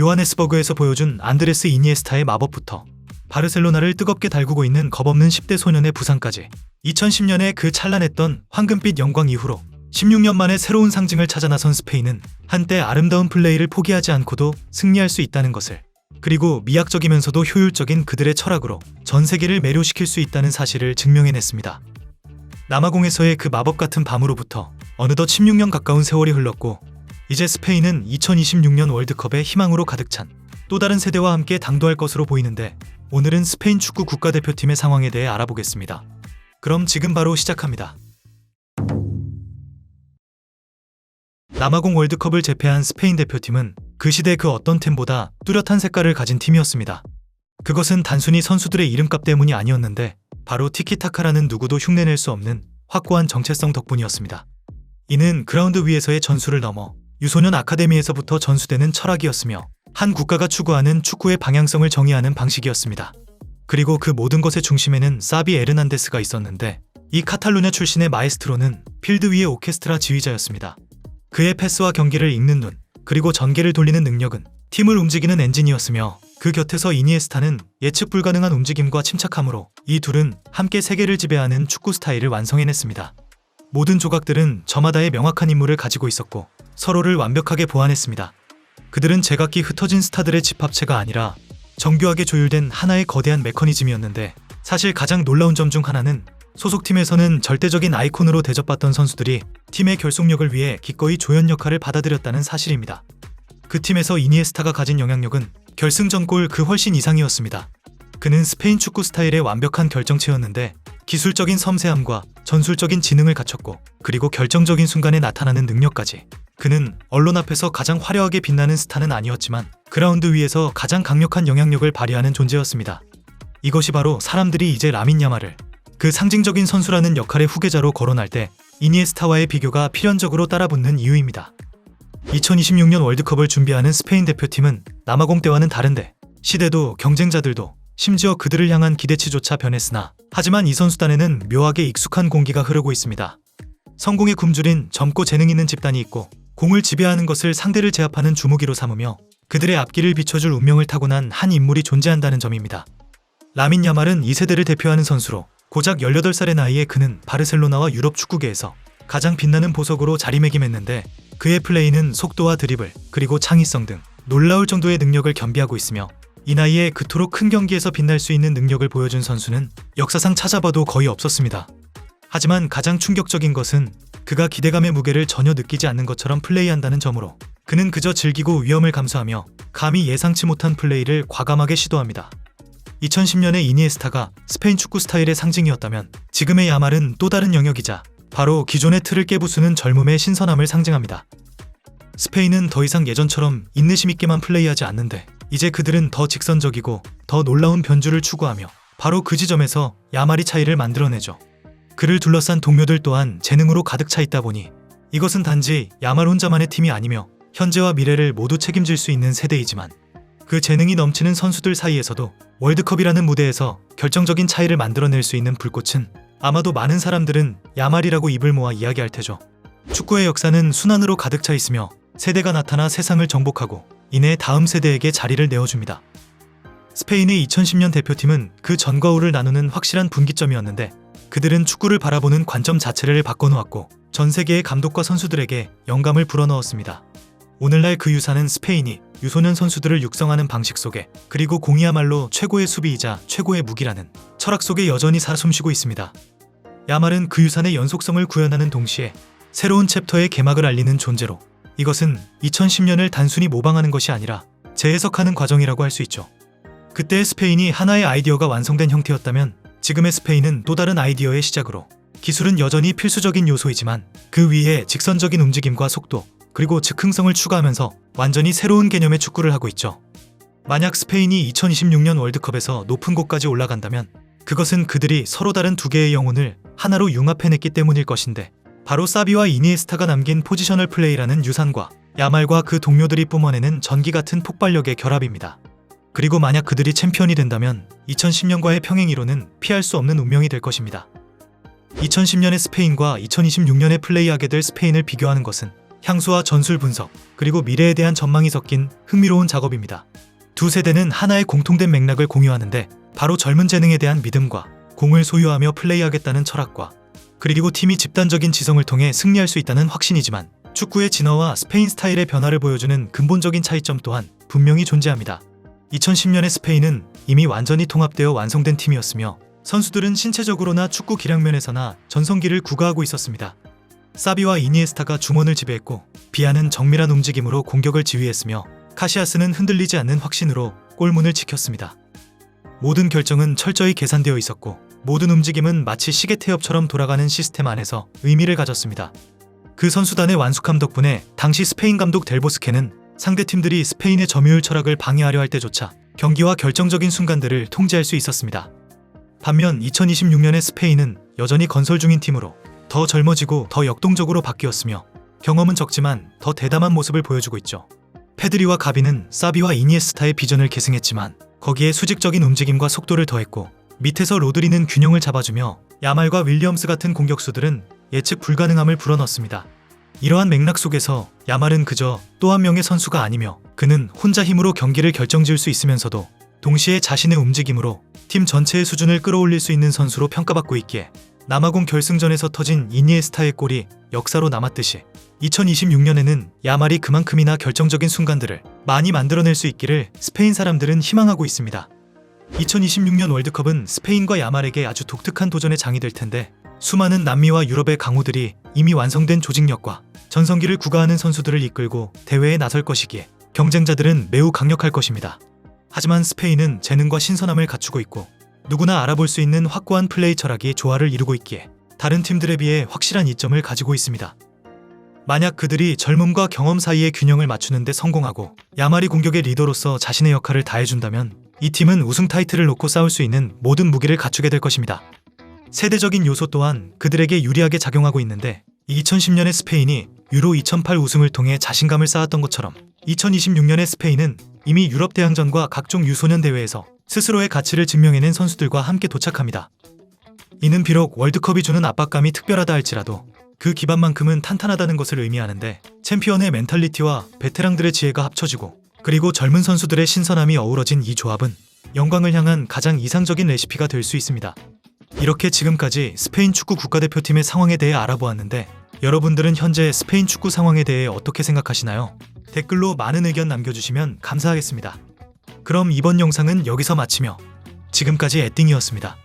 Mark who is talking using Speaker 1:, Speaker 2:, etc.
Speaker 1: 요하네스버그에서 보여준 안드레스 이니에스타의 마법부터 바르셀로나를 뜨겁게 달구고 있는 겁없는 10대 소년의 부상까지 2010년에 그 찬란했던 황금빛 영광 이후로 16년 만에 새로운 상징을 찾아 나선 스페인은 한때 아름다운 플레이를 포기하지 않고도 승리할 수 있다는 것을 그리고 미학적이면서도 효율적인 그들의 철학으로 전 세계를 매료시킬 수 있다는 사실을 증명해냈습니다. 남아공에서의 그 마법 같은 밤으로부터 어느덧 16년 가까운 세월이 흘렀고 이제 스페인은 2026년 월드컵의 희망으로 가득 찬 또 다른 세대와 함께 당도할 것으로 보이는데 오늘은 스페인 축구 국가대표팀의 상황에 대해 알아보겠습니다. 그럼 지금 바로 시작합니다. 남아공 월드컵을 제패한 스페인 대표팀은 그 시대 그 어떤 팀보다 뚜렷한 색깔을 가진 팀이었습니다. 그것은 단순히 선수들의 이름값 때문이 아니었는데 바로 티키타카라는 누구도 흉내낼 수 없는 확고한 정체성 덕분이었습니다. 이는 그라운드 위에서의 전술을 넘어 유소년 아카데미에서부터 전수되는 철학이었으며 한 국가가 추구하는 축구의 방향성을 정의하는 방식이었습니다. 그리고 그 모든 것의 중심에는 사비 에르난데스가 있었는데 이 카탈루냐 출신의 마에스트로는 필드 위의 오케스트라 지휘자였습니다. 그의 패스와 경기를 읽는 눈, 그리고 전개를 돌리는 능력은 팀을 움직이는 엔진이었으며 그 곁에서 이니에스타는 예측 불가능한 움직임과 침착함으로 이 둘은 함께 세계를 지배하는 축구 스타일을 완성해냈습니다. 모든 조각들은 저마다의 명확한 임무를 가지고 있었고 서로를 완벽하게 보완했습니다. 그들은 제각기 흩어진 스타들의 집합체가 아니라 정교하게 조율된 하나의 거대한 메커니즘이었는데 사실 가장 놀라운 점 중 하나는 소속팀에서는 절대적인 아이콘으로 대접받던 선수들이 팀의 결속력을 위해 기꺼이 조연 역할을 받아들였다는 사실입니다. 그 팀에서 이니에스타가 가진 영향력은 결승전 골 그 훨씬 이상이었습니다. 그는 스페인 축구 스타일의 완벽한 결정체였는데 기술적인 섬세함과 전술적인 지능을 갖췄고 그리고 결정적인 순간에 나타나는 능력까지 그는 언론 앞에서 가장 화려하게 빛나는 스타는 아니었지만 그라운드 위에서 가장 강력한 영향력을 발휘하는 존재였습니다. 이것이 바로 사람들이 이제 라민 야마를 그 상징적인 선수라는 역할의 후계자로 거론할 때 이니에스타와의 비교가 필연적으로 따라붙는 이유입니다. 2026년 월드컵을 준비하는 스페인 대표팀은 남아공 때와는 다른데 시대도 경쟁자들도 심지어 그들을 향한 기대치조차 변했으나 하지만 이 선수단에는 묘하게 익숙한 공기가 흐르고 있습니다. 성공의 굶주린 젊고 재능 있는 집단이 있고 공을 지배하는 것을 상대를 제압하는 주무기로 삼으며 그들의 앞길을 비춰줄 운명을 타고난 한 인물이 존재한다는 점입니다. 라민 야말은 이 세대를 대표하는 선수로 고작 18살의 나이에 그는 바르셀로나와 유럽 축구계에서 가장 빛나는 보석으로 자리매김했는데 그의 플레이는 속도와 드리블 그리고 창의성 등 놀라울 정도의 능력을 겸비하고 있으며 이 나이에 그토록 큰 경기에서 빛날 수 있는 능력을 보여준 선수는 역사상 찾아봐도 거의 없었습니다. 하지만 가장 충격적인 것은 그가 기대감의 무게를 전혀 느끼지 않는 것처럼 플레이한다는 점으로 그는 그저 즐기고 위험을 감수하며 감히 예상치 못한 플레이를 과감하게 시도합니다. 2010년의 이니에스타가 스페인 축구 스타일의 상징이었다면 지금의 야말은 또 다른 영역이자 바로 기존의 틀을 깨부수는 젊음의 신선함을 상징합니다. 스페인은 더 이상 예전처럼 인내심 있게만 플레이하지 않는데 이제 그들은 더 직선적이고 더 놀라운 변주를 추구하며 바로 그 지점에서 야말이 차이를 만들어내죠. 그를 둘러싼 동료들 또한 재능으로 가득 차 있다 보니 이것은 단지 야말 혼자만의 팀이 아니며 현재와 미래를 모두 책임질 수 있는 세대이지만 그 재능이 넘치는 선수들 사이에서도 월드컵이라는 무대에서 결정적인 차이를 만들어낼 수 있는 불꽃은 아마도 많은 사람들은 야말이라고 입을 모아 이야기할 테죠. 축구의 역사는 순환으로 가득 차 있으며 세대가 나타나 세상을 정복하고 이내 다음 세대에게 자리를 내어줍니다. 스페인의 2010년 대표팀은 그 전과 후를 나누는 확실한 분기점이었는데 그들은 축구를 바라보는 관점 자체를 바꿔놓았고 전 세계의 감독과 선수들에게 영감을 불어넣었습니다. 오늘날 그 유산은 스페인이 유소년 선수들을 육성하는 방식 속에 그리고 공이야말로 최고의 수비이자 최고의 무기라는 철학 속에 여전히 살아 숨쉬고 있습니다. 야말은 그 유산의 연속성을 구현하는 동시에 새로운 챕터의 개막을 알리는 존재로 이것은 2010년을 단순히 모방하는 것이 아니라 재해석하는 과정이라고 할 수 있죠. 그때의 스페인이 하나의 아이디어가 완성된 형태였다면 지금의 스페인은 또 다른 아이디어의 시작으로 기술은 여전히 필수적인 요소이지만 그 위에 직선적인 움직임과 속도 그리고 즉흥성을 추가하면서 완전히 새로운 개념의 축구를 하고 있죠. 만약 스페인이 2026년 월드컵에서 높은 곳까지 올라간다면 그것은 그들이 서로 다른 두 개의 영혼을 하나로 융합해냈기 때문일 것인데 바로 사비와 이니에스타가 남긴 포지셔널 플레이라는 유산과 야말과 그 동료들이 뿜어내는 전기 같은 폭발력의 결합입니다. 그리고 만약 그들이 챔피언이 된다면 2010년과의 평행 이론은 피할 수 없는 운명이 될 것입니다. 2010년의 스페인과 2026년에 플레이하게 될 스페인을 비교하는 것은 향수와 전술 분석, 그리고 미래에 대한 전망이 섞인 흥미로운 작업입니다. 두 세대는 하나의 공통된 맥락을 공유하는데 바로 젊은 재능에 대한 믿음과 공을 소유하며 플레이하겠다는 철학과 그리고 팀이 집단적인 지성을 통해 승리할 수 있다는 확신이지만 축구의 진화와 스페인 스타일의 변화를 보여주는 근본적인 차이점 또한 분명히 존재합니다. 2010년의 스페인은 이미 완전히 통합되어 완성된 팀이었으며 선수들은 신체적으로나 축구 기량면에서나 전성기를 구가하고 있었습니다. 사비와 이니에스타가 중원을 지배했고 비아는 정밀한 움직임으로 공격을 지휘했으며 카시아스는 흔들리지 않는 확신으로 골문을 지켰습니다. 모든 결정은 철저히 계산되어 있었고 모든 움직임은 마치 시계 태엽처럼 돌아가는 시스템 안에서 의미를 가졌습니다. 그 선수단의 완숙함 덕분에 당시 스페인 감독 델보스케는 상대 팀들이 스페인의 점유율 철학을 방해하려 할 때조차 경기와 결정적인 순간들을 통제할 수 있었습니다. 반면 2026년의 스페인은 여전히 건설 중인 팀으로 더 젊어지고 더 역동적으로 바뀌었으며 경험은 적지만 더 대담한 모습을 보여주고 있죠. 페드리와 가비는 사비와 이니에스타의 비전을 계승했지만 거기에 수직적인 움직임과 속도를 더했고 밑에서 로드리는 균형을 잡아주며 야말과 윌리엄스 같은 공격수들은 예측 불가능함을 불어넣습니다. 이러한 맥락 속에서 야말은 그저 또 한 명의 선수가 아니며 그는 혼자 힘으로 경기를 결정지을 수 있으면서도 동시에 자신의 움직임으로 팀 전체의 수준을 끌어올릴 수 있는 선수로 평가받고 있기에 남아공 결승전에서 터진 이니에스타의 골이 역사로 남았듯이 2026년에는 야말이 그만큼이나 결정적인 순간들을 많이 만들어낼 수 있기를 스페인 사람들은 희망하고 있습니다. 2026년 월드컵은 스페인과 야말에게 아주 독특한 도전의 장이 될 텐데 수많은 남미와 유럽의 강호들이 이미 완성된 조직력과 전성기를 구가하는 선수들을 이끌고 대회에 나설 것이기에 경쟁자들은 매우 강력할 것입니다. 하지만 스페인은 재능과 신선함을 갖추고 있고 누구나 알아볼 수 있는 확고한 플레이 철학이 조화를 이루고 있기에 다른 팀들에 비해 확실한 이점을 가지고 있습니다. 만약 그들이 젊음과 경험 사이의 균형을 맞추는데 성공하고 야말이 공격의 리더로서 자신의 역할을 다해준다면 이 팀은 우승 타이틀을 놓고 싸울 수 있는 모든 무기를 갖추게 될 것입니다. 세대적인 요소 또한 그들에게 유리하게 작용하고 있는데 2010년의 스페인이 유로 2008 우승을 통해 자신감을 쌓았던 것처럼 2026년의 스페인은 이미 유럽 대항전과 각종 유소년 대회에서 스스로의 가치를 증명해낸 선수들과 함께 도착합니다. 이는 비록 월드컵이 주는 압박감이 특별하다 할지라도 그 기반만큼은 탄탄하다는 것을 의미하는데 챔피언의 멘탈리티와 베테랑들의 지혜가 합쳐지고 그리고 젊은 선수들의 신선함이 어우러진 이 조합은 영광을 향한 가장 이상적인 레시피가 될 수 있습니다. 이렇게 지금까지 스페인 축구 국가대표팀의 상황에 대해 알아보았는데 여러분들은 현재 스페인 축구 상황에 대해 어떻게 생각하시나요? 댓글로 많은 의견 남겨주시면 감사하겠습니다. 그럼 이번 영상은 여기서 마치며 지금까지 에띵이었습니다.